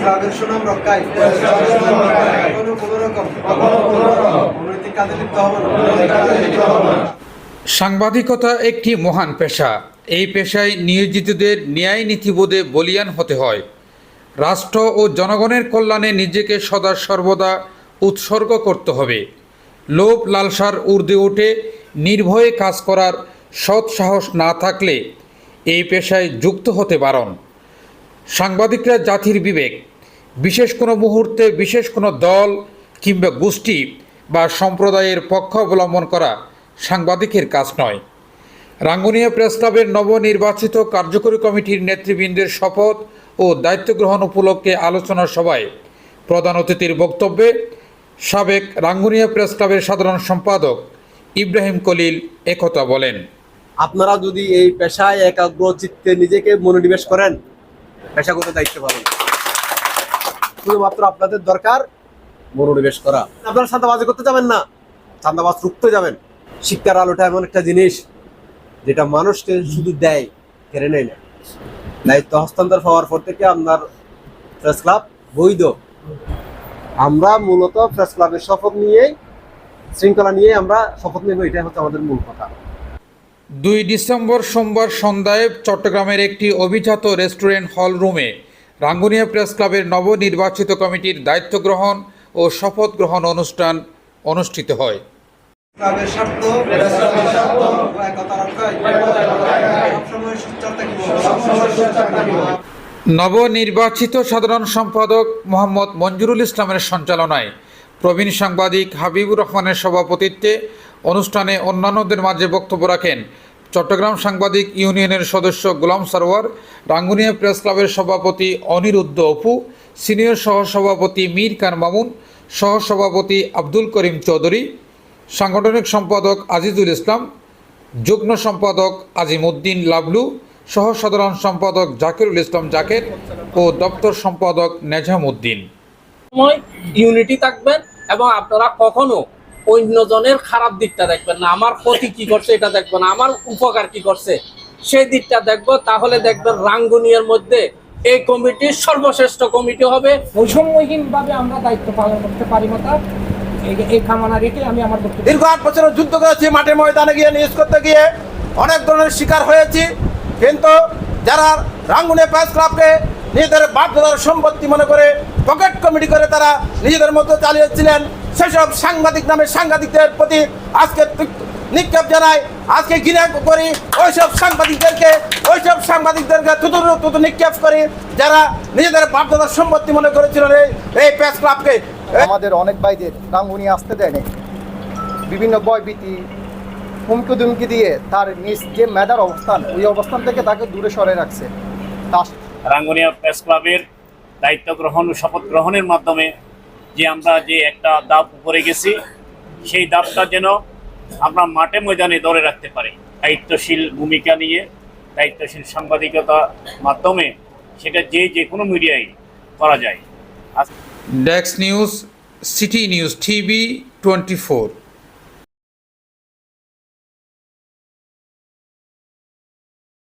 ক্লাবের সুনাম সাংবাদিকতা একটি মহান পেশা। এই পেশায় নিয়োজিতদের ন্যায় নীতিবোধে বলিয়ান হতে হয়। রাষ্ট্র ও জনগণের কল্যাণে নিজেকে সদা সর্বদা উৎসর্গ করতে হবে। লোভ লালসার ঊর্ধ্বে উঠে নির্ভয়ে কাজ করার সৎ সাহস না থাকলে এই পেশায় যুক্ত হতে বারণ। সাংবাদিকরা জাতির বিবেক, বিশেষ কোনো মুহূর্তে, বিশেষ কোনো দল কিংবা গোষ্ঠী বা সম্প্রদায়ের পক্ষ অবলম্বন করা সাংবাদিকের কাজ নয়। রাঙ্গুনিয়া প্রেস ক্লাবের নবনির্বাচিত কার্যকরী কমিটির নেতৃবৃন্দের শপথ ও দায়িত্ব গ্রহণ উপলক্ষে আলোচনা সভায় প্রধান অতিথির বক্তব্যে সাবেক রাঙ্গুনিয়া প্রেস ক্লাবের সাধারণ সম্পাদক ইব্রাহিম কলিল একথা বলেন। আপনারা যদি এই পেশায় একাগ্র, চিত্তে নিজেকে মনোনিবেশ করেন পেশাগত দায়িত্ব পালন শুধুমাত্র আপনাদের দরকার মনোনিবেশ করা। আপনারা চাঁদাবাজি করতে যাবেন না, চাঁদাবাজ রুখতে যাবেন। শিক্ষার আলোটা এমন একটা জিনিস যেটা মানুষকে শুধু দেয়, কেড়ে নেয় না। দায়িত্ব হস্তান্তর পাওয়ার পর থেকে আপনার প্রেস ক্লাব বৈধ। আমরা মূলত প্রেস ক্লাবের শপথ নিয়েই, শৃঙ্খলা নিয়ে আমরা শপথ নেব, এটাই হচ্ছে আমাদের মূল কথা। দুই ডিসেম্বর সোমবার সন্ধ্যায় চট্টগ্রামের একটি অভিজাত রেস্টুরেন্ট হল রুমে রাঙ্গুনিয়া প্রেস ক্লাবের নবনির্বাচিত কমিটির দায়িত্ব গ্রহণ ও শপথ গ্রহণ অনুষ্ঠান অনুষ্ঠিত হয়। নবনির্বাচিত সাধারণ সম্পাদক মোহাম্মদ মঞ্জুরুল ইসলামের সঞ্চালনায় প্রবীণ সাংবাদিক হাবিবুর রহমানের সভাপতিত্বে অনুষ্ঠানে অন্যান্যদের মাঝে বক্তব্য রাখেন চট্টগ্রাম সাংবাদিক ইউনিয়নের সদস্য গোলাম সরোয়ার, রাঙ্গুনিয়া প্রেস ক্লাবের সভাপতি অনিরুদ্ধ অপু, সিনিয়র সহসভাপতি মীর খান মামুন, সহসভাপতি আব্দুল করিম চৌধুরী, সাংগঠনিক সম্পাদক আজিজুল ইসলাম, যুগ্ম সম্পাদক আজিমউদ্দিন লাবলু সহ সাধারণ সম্পাদক জাকিরুল ইসলাম জাকের ও দপ্তর সম্পাদক নেজাম উদ্দিন ইউনিটি থাকবেন এবং আপনারা কখনো অন্যজনের খারাপ দিকটা দেখবেন না। আমার ক্ষতি কি করছে এটা দেখবেন না। আমার উপকার কি করছে সেই দিকটা দেখব। তাহলে দেখবেন রাঙ্গুনিয়ার মধ্যে এই কমিটি সর্বশ্রেষ্ঠ কমিটি হবে। বৈষম্যহীনভাবে আমরা দায়িত্ব পালন করতে পারি না তার। এই- এই কামনা রেখে আমি আমার দীর্ঘ আট বছরের যুদ্ধ করেছি মাঠে ময়দানে গিয়ে নিউজ করতে গিয়ে। অনেক ধরনের শিকার হয়েছি। কিন্তু যারা রাঙ্গুনে প্রেস ক্লাবকে নিজেদের বাপদাদার সম্পত্তি মনে করে পকেট কমিটি করে তারা নিজেদের মধ্যে চালিয়েছিলেন। সেসব সাংবাদিক নামে সাংবাদিকদের প্রতি আজকে নিক্ষেপ জানাই আজকে ঘৃণা করি। ওইসব সাংবাদিকদেরকে ওইসব সাংবাদিকদেরকে তুতুর তুতু নিক্ষেপ করি। যারা নিজেদের বাপদাদার সম্পত্তি মনে করেছিলেন এই এই প্রেস ক্লাবকে। আমাদের অনেক ভাইদের রাঙ্গুনি আসতে দেয়নি বিভিন্ন ভয়ভীতি হুমকি দুমকি দিয়ে তার নিজ যে মেধার অবস্থান ওই অবস্থান থেকে তাকে দূরে সরে রাখছে। তা রাঙ্গুনিয়া প্রেস ক্লাবের দায়িত্ব গ্রহণ, শপথ গ্রহণের মাধ্যমে যে আমরা যে একটা দাব উপরে গেছি, সেই দাবটা যেন আমরা মাঠে ময়দানে ধরে রাখতে পারি। দায়িত্বশীল ভূমিকা নিয়ে, দায়িত্বশীল সাংবাদিকতা মাধ্যমে সেটা যে যে কোনো মিডিয়ায় করা যায়। ডেক্স news, city news, TV twenty four.